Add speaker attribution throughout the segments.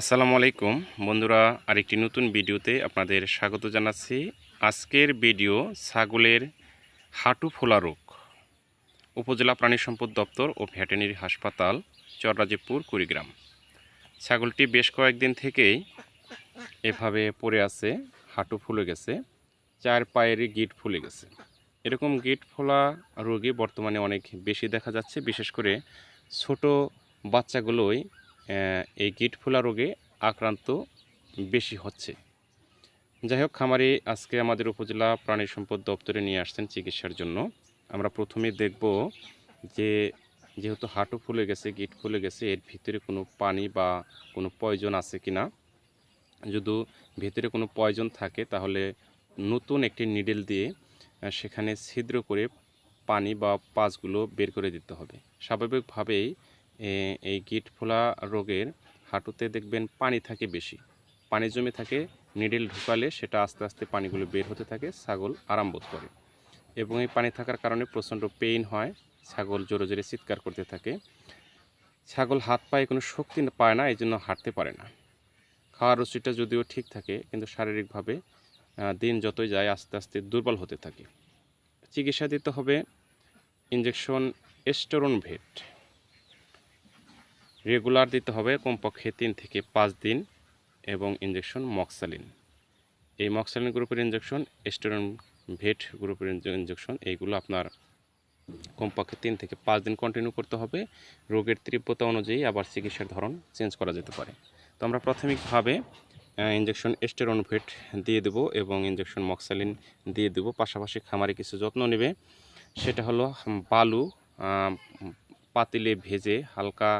Speaker 1: আসসালামু আলাইকুম। বন্ধুরা, আরেকটি নতুন ভিডিওতে আপনাদের স্বাগত জানাচ্ছি। আজকের ভিডিও ছাগলের হাঁটু ফোলা রোগ। উপজেলা প্রাণী সম্পদ দপ্তর ও ভেটেরিনারি হাসপাতাল চররাজীবপুর কুড়িগ্রাম। ছাগলটি বেশ কয়েকদিন থেকেই এভাবে পড়ে আছে, হাঁটু ফুলে গেছে, চার পায়েরই গিট ফুলে গেছে। এরকম গিট ফোলা রোগী বর্তমানে অনেক বেশি দেখা যাচ্ছে, বিশেষ করে ছোট বাচ্চাগুলোই এই গিট ফোলা রোগে আক্রান্ত বেশি হচ্ছে। যাই হোক, খামারি আজকে আমাদের উপজেলা প্রাণী সম্পদ দপ্তরে নিয়ে আসছেন চিকিৎসার জন্য। আমরা প্রথমে দেখব যে যেহেতু হাঁটু ফুলে গেছে, গিট ফুলে গেছে, এর ভিতরে কোনো পানি বা কোনো পয়জন আছে কি না? যদি ভিতরে কোনো পয়জন থাকে, তাহলে নতুন একটি নিডেল দিয়ে সেখানে ছিদ্র করে পানি বা পাঁচগুলো বের করে দিতে হবে। স্বাভাবিকভাবেই এই গিট ফোলা রোগের হাঁটুতে দেখবেন পানি থাকে বেশি। পানি জমে থাকে, নিডেল ঢুকালে সেটা আস্তে আস্তে পানিগুলো বের হতে থাকে, ছাগল আরাম বোধ করে। এবং এই পানি থাকার কারণে প্রচণ্ড পেইন হয়, ছাগল জোরে জোরে চিৎকার করতে থাকে। ছাগল হাত পায়ে কোনো শক্তি পায় না এই জন্য হাঁটতে পারে না। খাওয়ার রুচিটা যদিও ঠিক থাকে, কিন্তু শারীরিকভাবে দিন যতই যায় আস্তে আস্তে দুর্বল হতে থাকে। চিকিৎসা দিতে হবে ইঞ্জেকশন এস্টোরন ভেট। রেগুলার দিতে হবে কমপক্ষে তিন থেকে পাঁচ দিন এবং ইঞ্জেকশন মক্সালিন এই মক্সালিন গ্রুপের ইঞ্জেকশন স্টেরন ভেট গ্রুপের ইঞ্জেকশন এইগুলো আপনার কমপক্ষে তিন থেকে পাঁচ দিন কন্টিনিউ করতে হবে। রোগের তীব্রতা অনুযায়ী আবার চিকিৎসার ধরন চেঞ্জ করা যেতে পারে। তো আমরা প্রাথমিকভাবে ইঞ্জেকশন স্টেরন ভেট দিয়ে দেব এবং ইঞ্জেকশন মক্সালিন দিয়ে দেব। পাশাপাশি খামারে কিছু যত্ন নেবে। সেটা হলো, বালু পাতিলে ভেজে হালকা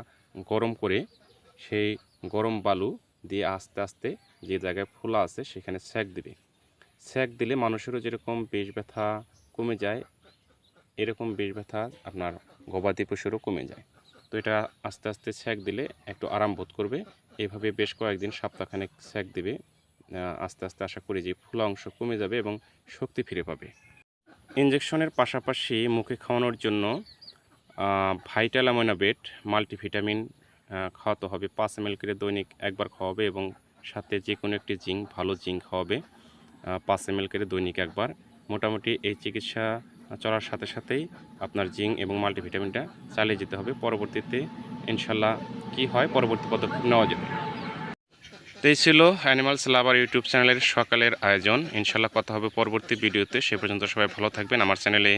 Speaker 1: গরম করে সেই গরম বালু দিয়ে আস্তে আস্তে যে জায়গায় ফোলা আছে সেখানে সেক দিবে। সেক দিলে মানুষেরও যেরকম পেশ ব্যথা কমে যায়, এরকম পেশ ব্যথা আপনার গবাদি পশুরও কমে যায়। তো এটা আস্তে আস্তে সেক দিলে একটু আরাম বোধ করবে। এইভাবে বেশ কয়েকদিন সপ্তাহখানেক সেক দিবে। আস্তে আস্তে আশা করি যে ফোলা অংশ কমে যাবে এবং শক্তি ফিরে পাবে। ইঞ্জেকশনের পাশাপাশি মুখে খাওয়ানোর জন্য ভাইটাল অ্যামোনাবেট মাল্টিভিটামিন খাওয়াতে হবে। পাঁচ এম করে দৈনিক একবার খাওয়াবে এবং সাথে যে কোনো একটি জিঙ্ক, ভালো জিঙ্ক খাওয়াবে। পাঁচ এম করে দৈনিক একবার। মোটামুটি এই চিকিৎসা চলার সাথে সাথেই আপনার জিঙ্ক এবং মাল্টিভিটামিনটা চালিয়ে যেতে হবে। পরবর্তীতে ইনশাল্লাহ কি হয়, পরবর্তী পদক্ষেপ নেওয়া যাবে। তো এই ছিল অ্যানিমালস লাভার ইউটিউব চ্যানেলের সকালের আয়োজন। ইনশাল্লাহ কথা হবে পরবর্তী ভিডিওতে। সে পর্যন্ত সবাই ভালো থাকবেন। আমার চ্যানেলে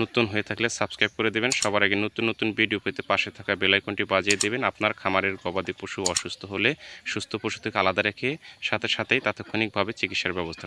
Speaker 1: নতুন হয়ে থাকলে সাবস্ক্রাইব করে দেবেন। সবার আগে নতুন নতুন ভিডিও পেতে পাশে থাকা বেলাইকনটি বাজিয়ে দেবেন। আপনার খামারের গবাদি পশু অসুস্থ হলে সুস্থ পশু থেকে আলাদা রেখে সাথে সাথেই তাৎক্ষণিকভাবে চিকিৎসার ব্যবস্থা